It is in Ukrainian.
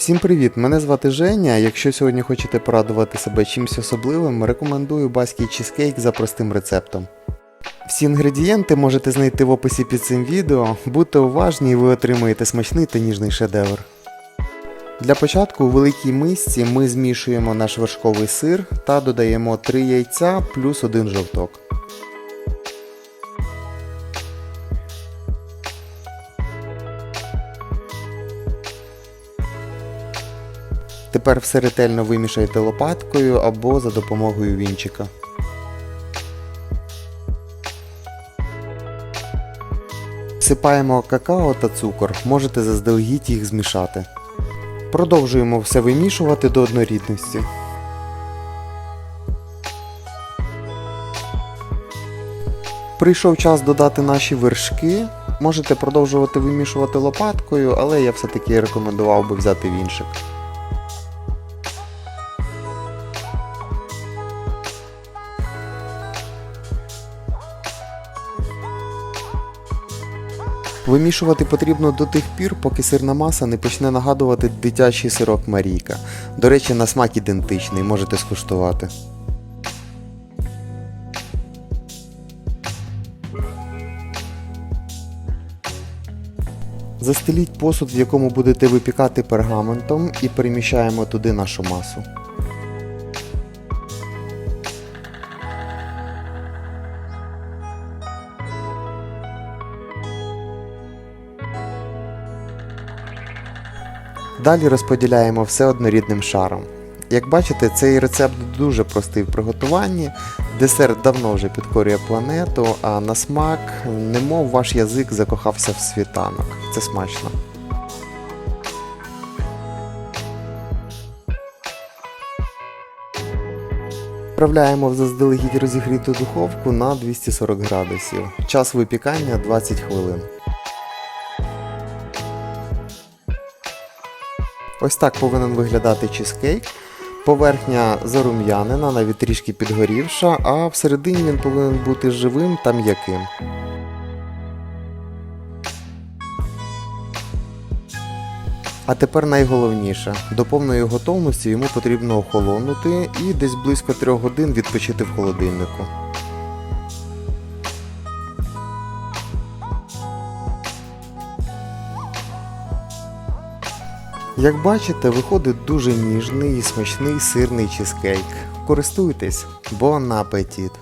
Всім привіт! Мене звати Женя. Якщо сьогодні хочете порадувати себе чимось особливим, рекомендую баський чизкейк за простим рецептом. Всі інгредієнти можете знайти в описі під цим відео. Будьте уважні і ви отримаєте смачний та ніжний шедевр. Для початку у великій мисці ми змішуємо наш вершковий сир та додаємо 3 яйця плюс 1 жовток. Тепер все ретельно вимішайте лопаткою або за допомогою вінчика. Всипаємо какао та цукор, можете заздалегідь їх змішати. Продовжуємо все вимішувати до однорідності. Прийшов час додати наші вершки. Можете продовжувати вимішувати лопаткою, але я все-таки рекомендував би взяти вінчик. Вимішувати потрібно до тих пір, поки сирна маса не почне нагадувати дитячий сирок Марійка. До речі, на смак ідентичний, можете скуштувати. Застеліть посуд, в якому будете випікати пергаментом, і переміщаємо туди нашу масу. Далі розподіляємо все однорідним шаром. Як бачите, цей рецепт дуже простий в приготуванні. Десерт давно вже підкорює планету, а на смак, немов ваш язик закохався в світанок. Це смачно. Відправляємо в заздалегідь розігріту духовку на 240 градусів. Час випікання 20 хвилин. Ось так повинен виглядати чизкейк. Поверхня зарум'янена, навіть трішки підгорівша, а всередині він повинен бути живим та м'яким. А тепер найголовніше. До повної готовності йому потрібно охолонути і десь близько 3 годин відпочити в холодильнику. Як бачите, виходить дуже ніжний і смачний сирний чизкейк. Користуйтесь, бон апетит!